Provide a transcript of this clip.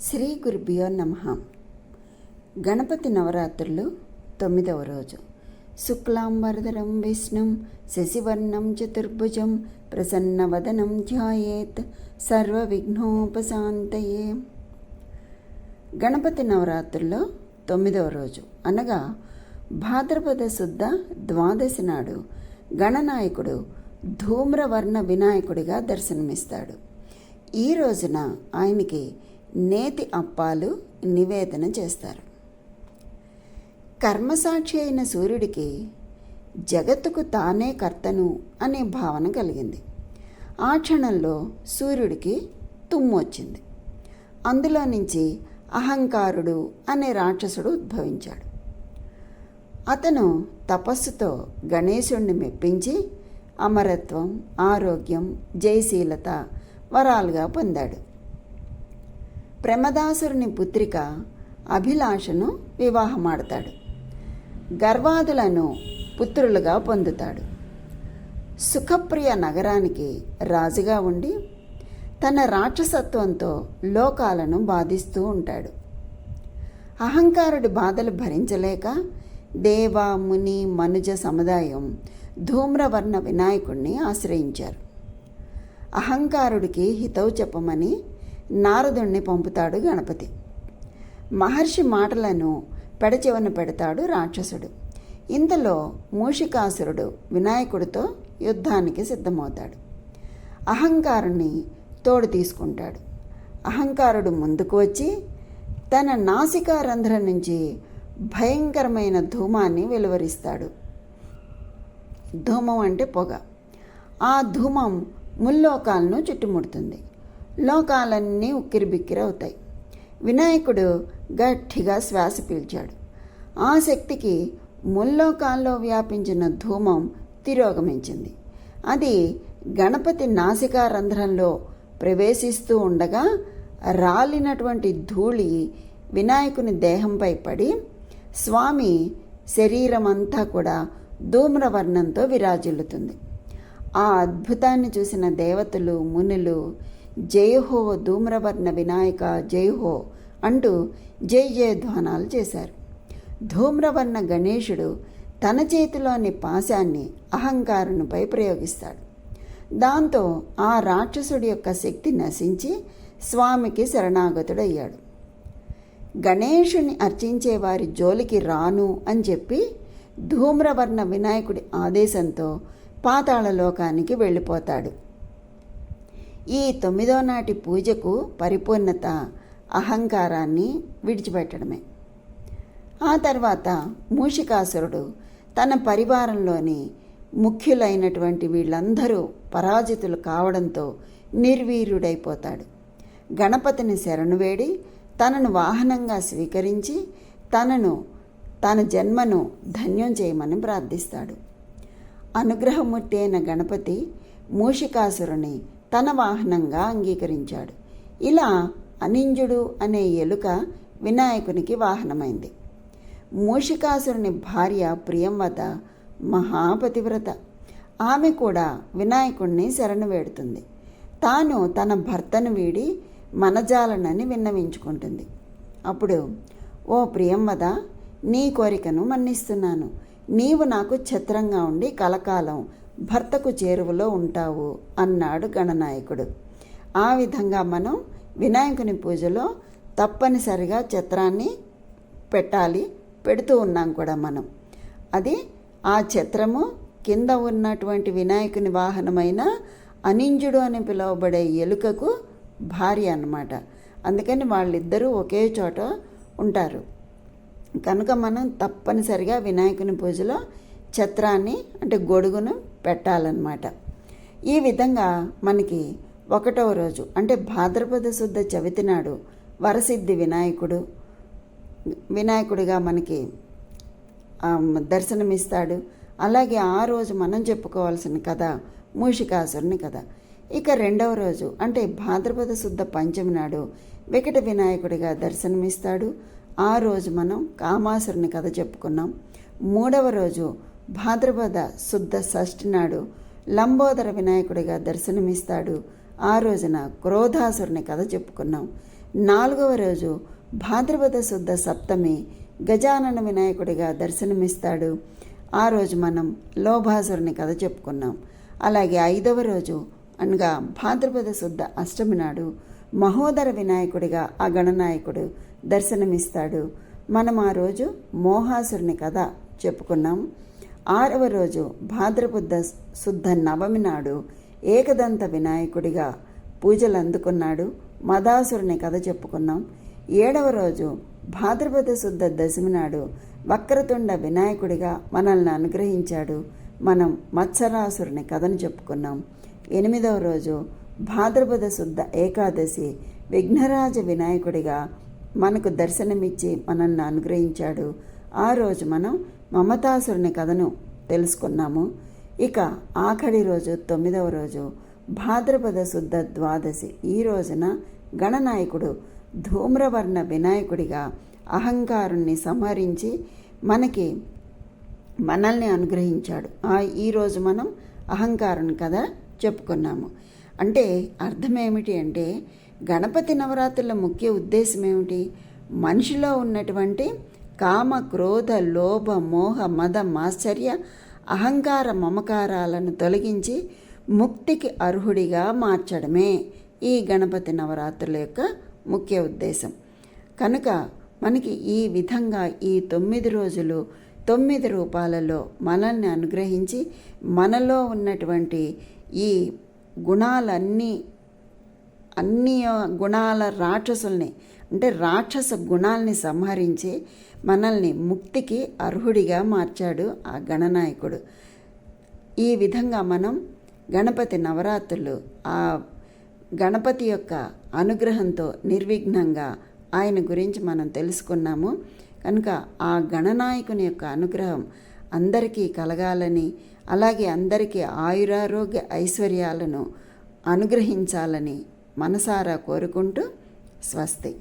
శ్రీ గురుభ్యో నమ. గణపతి నవరాత్రులు తొమ్మిదవ రోజు. శుక్లాంబరధరం విష్ణుం శశివర్ణం చతుర్భుజం ప్రసన్నవదనం ధ్యాయేత్ సర్వవిఘ్నోపశాంతయే. గణపతి నవరాత్రుల్లో తొమ్మిదవ రోజు. అనగా భాద్రపద శుద్ధ ద్వాదశి నాడు గణనాయకుడు ధూమ్రవర్ణ వినాయకుడిగా దర్శనమిస్తాడు. ఈ రోజున ఆయనకి నేతి అప్పాలు నివేదన చేస్తారు. కర్మసాక్షి అయిన సూర్యుడికి జగత్తుకు తానే కర్తను అనే భావన కలిగింది. ఆ క్షణంలో సూర్యుడికి తుమ్ము వచ్చింది. అందులో నుంచి అహంకారుడు అనే రాక్షసుడు ఉద్భవించాడు. అతను తపస్సుతో గణేశుణ్ణి మెప్పించి అమరత్వం ఆరోగ్యం జయశీలత వరాలుగా పొందాడు. ప్రమదాసురుని పుత్రిక అభిలాషను వివాహమాడతాడు. గర్వాదులను పుత్రులుగా పొందుతాడు. సుఖప్రియ నగరానికి రాజుగా ఉండి తన రాక్షసత్వంతో లోకాలను బాధిస్తూ ఉంటాడు. అహంకారుడి బాధలు భరించలేక దేవ ముని మనుజ సముదాయం ధూమ్రవర్ణ వినాయకుణ్ణి ఆశ్రయించారు. అహంకారుడికి హితవు చెప్పమని నారదుణ్ణి పంపుతాడు గణపతి. మహర్షి మాటలను పెడచెవన పెడతాడు రాక్షసుడు. ఇంతలో మూషికాసురుడు వినాయకుడితో యుద్ధానికి సిద్ధమవుతాడు. అహంకారుని తోడు తీసుకుంటాడు. అహంకారుడు ముందుకు వచ్చి తన నాసికా రంధ్రం నుంచి భయంకరమైన ధూమాన్ని వెలువరిస్తాడు. ధూమం అంటే పొగ. ఆ ధూమం ముల్లోకాలను చుట్టుముడుతుంది. లోకాలన్నీ ఉక్కిరిబిక్కిరవుతాయి వినాయకుడు గట్టిగా శ్వాస పీల్చాడు. ఆ శక్తికి ముల్లోకాల్లో వ్యాపించిన ధూమం తిరోగమించింది. అది గణపతి నాసికా రంధ్రంలో ప్రవేశిస్తూ ఉండగా రాలినటువంటి ధూళి వినాయకుని దేహంపై పడి స్వామి శరీరమంతా కూడా ధూమ్రవర్ణంతో విరాజిల్లుతుంది. ఆ అద్భుతాన్ని చూసిన దేవతలు మునులు జయహో ధూమ్రవర్ణ వినాయక జయహో అంటూ జై జయధ్వానాలు చేశారు. ధూమ్రవర్ణ గణేశుడు తన చేతిలోని పాశాన్ని అహంకారునిపై ప్రయోగిస్తాడు. దాంతో ఆ రాక్షసుడి యొక్క శక్తి నశించి స్వామికి శరణాగతుడయ్యాడు. గణేషుని అర్చించే వారి జోలికి రాను అని చెప్పి ధూమ్రవర్ణ వినాయకుడి ఆదేశంతో పాతాళలోకానికి వెళ్ళిపోతాడు. ఈ తొమ్మిదో నాటి పూజకు పరిపూర్ణత అహంకారాన్ని విడిచిపెట్టడమే. ఆ తర్వాత మూషికాసురుడు తన పరివారంలోని ముఖ్యులైనటువంటి వీళ్ళందరూ పరాజితులు కావడంతో నిర్వీర్యుడైపోతాడు. గణపతిని శరణు వేడి తనను వాహనంగా స్వీకరించి తనను తన జన్మను ధన్యం చేయమని ప్రార్థిస్తాడు. అనుగ్రహమూర్తి అయిన గణపతి మూషికాసురుని తన వాహనంగా అంగీకరించాడు. ఇలా అనింజుడు అనే ఎలుక వినాయకునికి వాహనమైంది. మూషికాసురుని భార్య ప్రియంవత మహాపతివ్రత. ఆమె కూడా వినాయకుణ్ణి శరణు వేడుతుంది. తాను తన భర్తను వీడి మనజాలనని విన్నవించుకుంటుంది. అప్పుడు ఓ ప్రియంవద నీ కోరికను మన్నిస్తున్నాను. నీవు నాకు ఛత్రంగా ఉండి కలకాలం భర్తకు చేరువలో ఉంటావు అన్నాడు గణనాయకుడు. ఆ విధంగా మనం వినాయకుని పూజలో తప్పనిసరిగా చిత్రాన్ని పెట్టాలి పెడుతూ ఉన్నాం కూడా మనం. అది ఆ చిత్రము కింద ఉన్నటువంటి వినాయకుని వాహనమైన అనింజుడు అని పిలువబడే ఎలుకకు భార్య అన్నమాట. అందుకని వాళ్ళిద్దరూ ఒకే చోట ఉంటారు. కనుక మనం తప్పనిసరిగా వినాయకుని పూజలో ఛత్రాన్ని అంటే గొడుగును పెట్టాలన్నమాట. ఈ విధంగా మనకి ఒకటవ రోజు అంటే భాద్రపద శుద్ధ చవితి నాడు వరసిద్ధి వినాయకుడు వినాయకుడిగా మనకి దర్శనమిస్తాడు. అలాగే ఆ రోజు మనం చెప్పుకోవాల్సిన కథ మూషికాసురుని కథ. ఇక రెండవ రోజు అంటే భాద్రపద శుద్ధ పంచమి నాడు వికట వినాయకుడిగా దర్శనమిస్తాడు. ఆ రోజు మనం కామాసురుని కథ చెప్పుకున్నాం. మూడవ రోజు భాద్రపద శుద్ధ షష్ఠి నాడు లంబోదర వినాయకుడిగా దర్శనమిస్తాడు. ఆ రోజున క్రోధాసురుని కథ చెప్పుకున్నాం. నాలుగవ రోజు భాద్రపద శుద్ధ సప్తమి గజానన వినాయకుడిగా దర్శనమిస్తాడు. ఆ రోజు మనం లోభాసురుని కథ చెప్పుకున్నాం. అలాగే ఐదవ రోజు అనగా భాద్రపద శుద్ధ అష్టమి నాడు మహోదర వినాయకుడిగా ఆ గణనాయకుడు దర్శనమిస్తాడు. మనం ఆ రోజు మోహాసురుని కథ చెప్పుకున్నాం. ఆరవ రోజు భాద్రబుద్ధ శుద్ధ నవమి నాడు ఏకదంత వినాయకుడిగా పూజలు అందుకున్నాడు మదాసురుని కథ చెప్పుకున్నాం. ఏడవ రోజు భాద్రపద శుద్ధ దశమి నాడు వక్రతుండ వినాయకుడిగా మనల్ని అనుగ్రహించాడు మనం మత్సరాసురుని కథను చెప్పుకున్నాం. ఎనిమిదవ రోజు భాద్రపద శుద్ధ ఏకాదశి విఘ్నరాజ వినాయకుడిగా మనకు దర్శనమిచ్చి మనల్ని అనుగ్రహించాడు. ఆ రోజు మనం మమతాసురుని కథను తెలుసుకున్నాము. ఇక ఆఖరి రోజు తొమ్మిదవ రోజు భాద్రపద శుద్ధ ద్వాదశి. ఈ రోజున గణనాయకుడు ధూమ్రవర్ణ వినాయకుడిగా అహంకారుణ్ణి సంహరించి మనకి మనల్ని అనుగ్రహించాడు. ఈరోజు మనం అహంకారుని కథ చెప్పుకున్నాము. అంటే అర్థం ఏమిటి అంటే గణపతి నవరాత్రుల ముఖ్య ఉద్దేశం ఏమిటి? మనిషిలో ఉన్నటువంటి కామ క్రోధ లోభ మోహ మద మాశ్చర్య అహంకార మమకారాలను తొలగించి ముక్తికి అర్హుడిగా మార్చడమే ఈ గణపతి నవరాత్రుల యొక్క ముఖ్య ఉద్దేశం. కనుక మనకి ఈ విధంగా ఈ తొమ్మిది రోజులు తొమ్మిది రూపాలలో మనల్ని అనుగ్రహించి మనలో ఉన్నటువంటి ఈ గుణాలన్నీ అన్ని గుణాల రాక్షసుల్ని అంటే రాక్షస గుణాల్ని సంహరించి మనల్ని ముక్తికి అర్హుడిగా మార్చాడు ఆ గణనాయకుడు. ఈ విధంగా మనం గణపతి నవరాత్రులు ఆ గణపతి యొక్క అనుగ్రహంతో నిర్విఘ్నంగా ఆయన గురించి మనం తెలుసుకున్నాము. కనుక ఆ గణనాయకుని యొక్క అనుగ్రహం అందరికీ కలగాలని అలాగే అందరికీ ఆయురారోగ్య ఐశ్వర్యాలను అనుగ్రహించాలని మనసారా కోరుకుంటూ స్వస్తి.